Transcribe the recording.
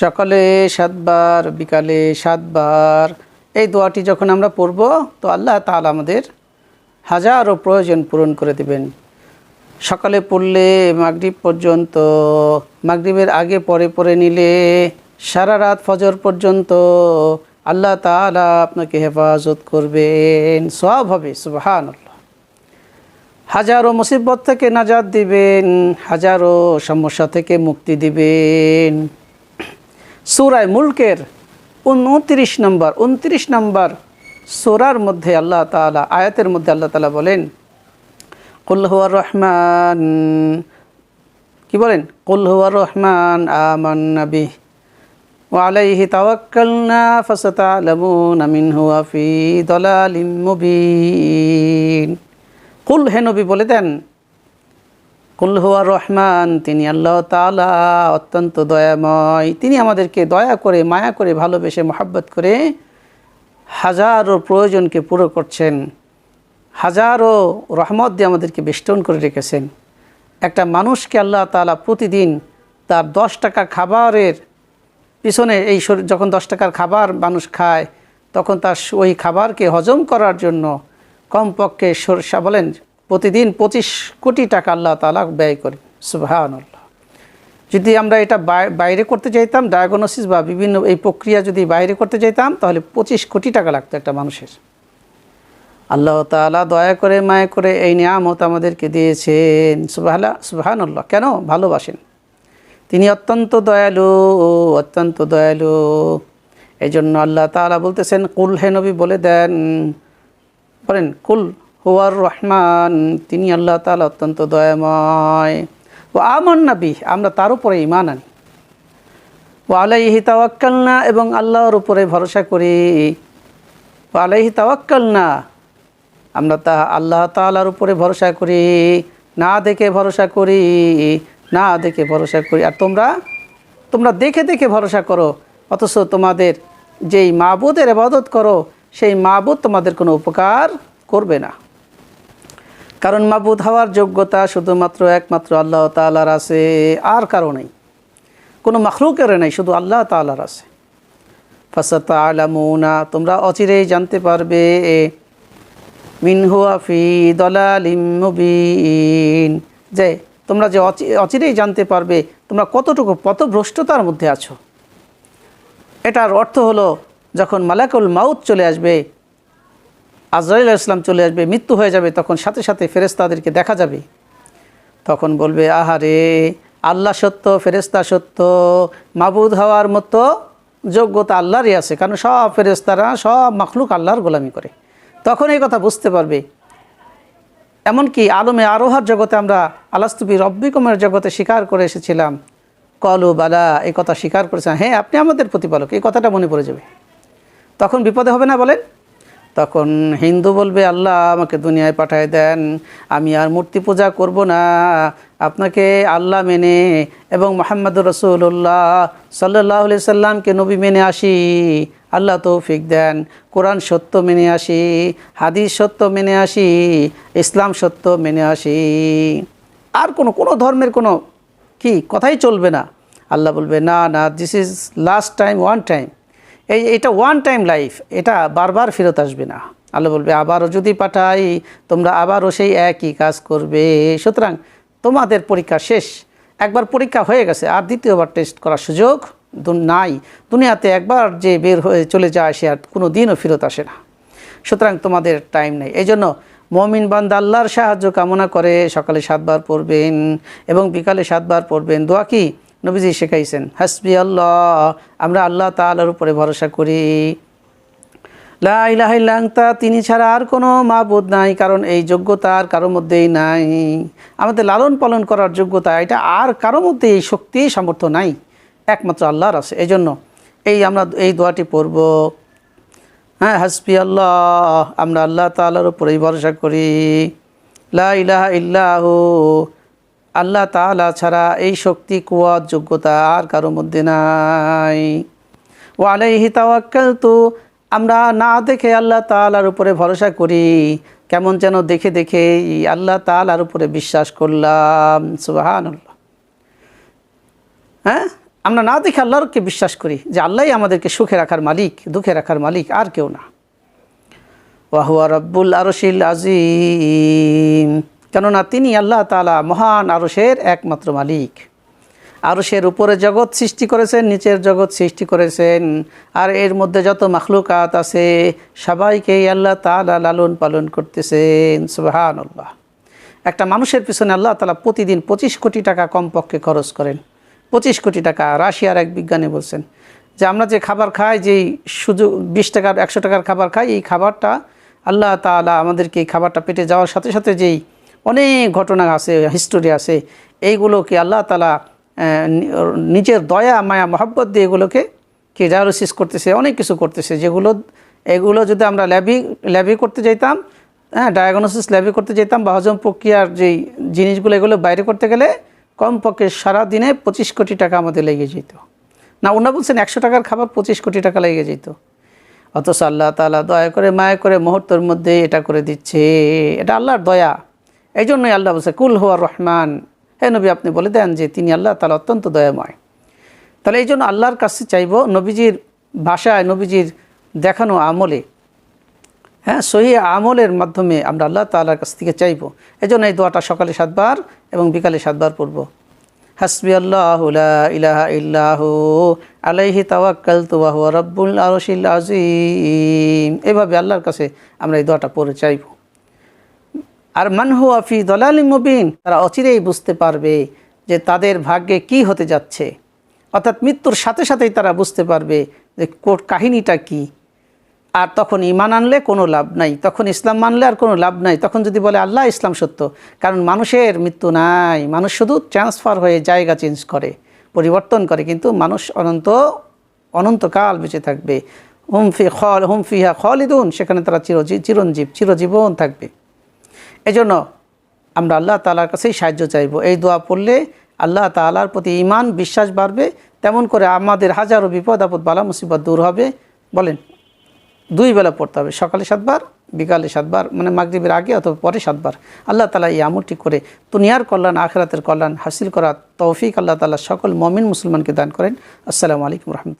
সকালে সাতবার, বিকালে সাতবার। এই দোয়াটি যখন আমরা পড়ব, তো আল্লাহ তাআলা আমাদের হাজারো প্রয়োজন পূরণ করে দেবেন। সকালে পড়লে, মাগরিব পর্যন্ত, মাগরিবের আগে পরে পরে নিলে, সারা রাত ফজর পর্যন্ত আল্লাহ তাআলা আপনাকে হেফাজত করবেন সব হবে সুবাহান হাজারো মুসিবত থেকে নাজাদ দিবেন, হাজারো সমস্যা থেকে মুক্তি দিবেন। সুরায় মুলকের উনত্রিশ নম্বর উনত্রিশ নম্বর সুরার মধ্যে আল্লাহ তাআলা আয়াতের মধ্যে আল্লাহ তাআলা বলেন কুল হুয়া রহমান কি বলেন কুল হুয়া রহমান আমান নবী وعليه توكلنا فستعلمون من هو في ضلال مبين কুল হে নবী বলে দেন কুল হুয়া রহমান, তিনি আল্লাহ তাআলা অত্যন্ত দয়াময়। তিনি আমাদেরকে দয়া করে, মায়া করে, ভালোবেসে, মহাব্বত করে হাজারো প্রয়োজনকে পুরো করছেন। হাজারো রহমত দিয়ে আমাদেরকে বেষ্টন করে রেখেছেন। একটা মানুষকে আল্লাহ তালা প্রতিদিন তার দশ টাকা খাবারের পিছনে এই যখন দশ টাকার খাবার মানুষ খায়, তখন তার ওই খাবারকে হজম করার জন্য কমপক্ষে সরষা বলেন প্রতিদিন পঁচিশ কোটি টাকা আল্লাহ তালা ব্যয় করি সুবাহান্লাহ যদি আমরা এটা বাইরে করতে চাইতাম ডায়াগনোসিস বা বিভিন্ন এই প্রক্রিয়া যদি বাইরে করতে চাইতাম, তাহলে পঁচিশ কোটি টাকা লাগতো একটা মানুষের। আল্লাহ তাআলা দয়া করে, মায়া করে এই নিয়ামত আমাদেরকে দিয়েছেন, সুবাহালা সুবাহান্লাহ কেন? ভালোবাসেন। তিনি অত্যন্ত দয়ালু অত্যন্ত দয়ালু। এই জন্য আল্লাহ তাআলা বলতেছেন, কুল হে নবী বলে দেন। বলেন, কুল হুয়ার রহমান, তিনি আল্লাহ তাআলা অত্যন্ত দয়াময়। ও আমন নবী আমরা তার উপরে ইমান আনি। ও আলাইহি তাওয়াক্কালনা, এবং আল্লাহর উপরে ভরসা করি। ও আলাইহি তাওয়াক্কালনা, আমরা তা আল্লাহ তাআলার উপরে ভরসা করি। না দেখে ভরসা করি, না দেখে ভরসা করি। আর তোমরা তোমরা দেখে দেখে ভরসা করো, অথচ তোমাদের যেই মাবুদের ইবাদত করো, সেই মাবুদ তোমাদের কোনো উপকার করবে না। কারণ মাবুদ হওয়ার যোগ্যতা শুধুমাত্র একমাত্র আল্লাহ তাআলার আছে, আর কারও নেই। কোনো মখলুকের নেই, শুধু আল্লাহ তাআলার আছে। ফাসাতা আলামুনা তোমরা অচিরেই জানতে পারবে, মিনহুয়া ফি দলালিম যে, তোমরা যে অচি- অচিরেই জানতে পারবে, তোমরা কতটুকু পথভ্রষ্টতার মধ্যে আছো। এটার অর্থ হলো, যখন মালাকুল মাউত চলে আসবে আজরাইল ইসলাম চলে আসবে, মৃত্যু হয়ে যাবে, তখন সাথে সাথে ফেরেস্তাদেরকে দেখা যাবে। তখন বলবে, আহারে, আল্লাহ সত্য ফেরেস্তা সত্য, মাবুদ হওয়ার মতো যোগ্যতা আল্লাহরই আছে, কারণ সব ফেরেস্তারা সব মাখলুক আল্লাহর গোলামি করে। তখন এই কথা বুঝতে পারবে। এমনকি আলমে আরোহার জগতে আমরা, আলাস্তুবি রব্বিকমের জগতে স্বীকার করে এসেছিলাম। কলু বালা, এই কথা স্বীকার করেছেন হ্যাঁ আপনি আমাদের প্রতিপালক, এই কথাটা মনে পড়ে যাবে। তখন বিপদে হবে না বলেন? তখন হিন্দু বলবে, আল্লাহ, আমাকে দুনিয়ায় পাঠায় দেন, আমি আর মূর্তি পূজা করব না। আপনাকে আল্লাহ মেনে এবং মোহাম্মদুর রসুল্লাহ সাল্লাহ সাল্লামকে নবী মেনে আসি। আল্লাহ তৌফিক দেন। কোরআন সত্য মেনে আসি, হাদিস সত্য মেনে আসি, ইসলাম সত্য মেনে আসি। আর কোনো কোনো ধর্মের কোনো কি, কথাই চলবে না। আল্লাহ বলবে, না না this is last time one time এই এটা ওয়ান টাইম লাইফ এটা বারবার ফেরত আসবে না। আল্লাহ বলবে, আবারও যদি পাঠাই, তোমরা আবারও সেই একই কাজ করবে। সুতরাং তোমাদের পরীক্ষা শেষ। একবার পরীক্ষা হয়ে গেছে, আর দ্বিতীয়বার টেস্ট করার সুযোগ নাই। দুনিয়াতে একবার যে বের হয়ে চলে যায়, সে আর কোনো দিনও ফেরত আসে না। সুতরাং তোমাদের টাইম নেই। এই জন্য মমিন বান্দা আল্লাহর সাহায্য কামনা করে, সকালে সাতবার পড়বেন এবং বিকালে সাতবার পড়বেন। দোয়া কি? নবীজি শেখাইছেন, হাসবি আল্লাহ, আমরা আল্লাহ তাআলার উপরে ভরসা করি। লা ইলাহা ইল্লা আনতা তিনি ছাড়া আর কোনো মাবুদ নাই, কারণ এই যোগ্যতা আর কারোর মধ্যেই নাই। আমাদের লালন পালন করার যোগ্যতা, এটা আর কারোর মধ্যে এই শক্তি সামর্থ্য নাই, একমাত্র আল্লাহর আছে। এই জন্য এই আমরা এই দোয়াটি পড়ব হ্যাঁ হাসবি আল্লাহ, আমরা আল্লাহ তাআলার উপরেই ভরসা করি। লা ইলাহা ইল্লাহু আল্লাহ তাআলা ছাড়া এই শক্তি কুয়ার যোগ্যতা আর কারোর মধ্যে নাই। ও আলাইহি তাওয়াক্কালতু, আমরা না দেখে আল্লাহ তালার উপরে ভরসা করি, কেমন যেন দেখে দেখে আল্লাহ তাআলার উপরে বিশ্বাস করলাম। সুবহানাল্লাহ। হ্যাঁ? আমরা না দেখে আল্লাহরকে বিশ্বাস করি, যে আল্লাহই আমাদেরকে সুখে রাখার মালিক, দুঃখে রাখার মালিক, আর কেউ না। ওয়াহুয়া রব্বুল আরশিল আজিম কেননা তিনি আল্লাহ তালা মহান আরশের একমাত্র মালিক। আরশের উপরে জগৎ সৃষ্টি করেছেন, নিচের জগৎ সৃষ্টি করেছেন। আর এর মধ্যে যত মাখলুকাত আছে, সবাইকেই আল্লাহ তালা লালন পালন করতেছেন সুবাহান আল্লাহ একটা মানুষের পিছনে আল্লাহ তালা প্রতিদিন পঁচিশ কোটি টাকা কমপক্ষে খরচ করেন। পঁচিশ কোটি টাকা, রাশিয়ার এক বিজ্ঞানী বলছেন যে, আমরা যে খাবার খাই, যেই সুযোগ, বিশ টাকার, একশো টাকার খাবার খাই, এই খাবারটা আল্লাহ তালা আমাদেরকে এই খাবারটা পেটে যাওয়ার সাথে সাথে যেই অনেক ঘটনা আছে হিস্টোরি আছে। এইগুলোকে আল্লাহ তালা নিজের দয়া, মায়া, মহব্বত দিয়ে এগুলোকে কি ডায়ালিসিস করতেছে, অনেক কিছু করতেছে। যেগুলো, এগুলো যদি আমরা ল্যাবি ল্যাবি করতে যেতাম হ্যাঁ ডায়াগনোসিস ল্যাবে করতে যেতাম বা হজম প্রক্রিয়ার যেই জিনিসগুলো, এগুলো বাইরে করতে গেলে কমপক্ষে সারা দিনে পঁচিশ কোটি টাকা আমাদের লেগে যেত। না, ওনারা বলছেন একশো টাকার খাবার পঁচিশ কোটি টাকা লেগে যেত। অথচ আল্লাহ তালা দয়া করে, মায়া করে মুহূর্তের মধ্যে এটা করে দিচ্ছে। এটা আল্লাহর দয়া। এই জন্যই আল্লাহ বলছে, কুল হুয়া রহমান। হে নবী, আপনি বলে দেন যে তিনি আল্লাহ তালা অত্যন্ত দয়াময়। তাহলে এই জন্য আল্লাহর কাছে চাইব নবীজির ভাষায়, নবীজির দেখানো আমলে। হ্যাঁ সহি আমলের মাধ্যমে আমরা আল্লাহ তাআলার কাছ থেকে চাইব। এই জন্য এই দোয়াটা সকালে সাতবার এবং বিকালে সাতবার পড়ব। হাসবি আল্লাহ ইলাহা ইল্লাহু আলাইহি তাওয়াক্কালতু ওয়া হুয়া রাব্বুল আরশিল আযীম। এভাবে আল্লাহর কাছে আমরা এই দোয়াটা পড়ে চাইব। আর মানহু আফি দলালি মুবিন, তারা অচিরেই বুঝতে পারবে যে তাদের ভাগ্যে কি হতে যাচ্ছে। অর্থাৎ মৃত্যুর সাথে সাথেই তারা বুঝতে পারবে যে কোট কাহিনীটা কি। আর তখন ইমান আনলে কোনো লাভ নাই, তখন ইসলাম মানলে আর কোনো লাভ নাই, তখন যদি বলে আল্লাহ ইসলাম সত্য, কারণ মানুষের মৃত্যু নাই, মানুষ শুধু ট্রান্সফার হয়ে জায়গা চেঞ্জ করে, পরিবর্তন করে, কিন্তু মানুষ অনন্ত, অনন্তকাল বেঁচে থাকবে। হুমফি খল হুমফিহা খলিদুন, সেখানে তারা চিরজী, চিরঞ্জীব, চিরজীবন থাকবে। এজন্য আমরা আল্লাহ তালার কাছেই সাহায্য চাইব। এই দোয়া পড়লে আল্লাহ তালার প্রতি ইমান বিশ্বাস বাড়বে। তেমন করে আমাদের হাজারো বিপদ, আপদ, বালা, মুসিবত দূর হবে। বলেন, দুই বেলা পড়তে হবে, সকালে সাতবার, বিকালে সাতবার মানে মাগরিবের আগে অথবা পরে সাতবার। আল্লাহ তালা এই আমলটি করে দুনিয়ার কল্যাণ, আখরাতের কল্যাণ হাসিল করা তৌফিক আল্লাহ তালা সকল মমিন মুসলমানকে দান করেন। আসসালামু আলাইকুম রহমতুল্লাহ।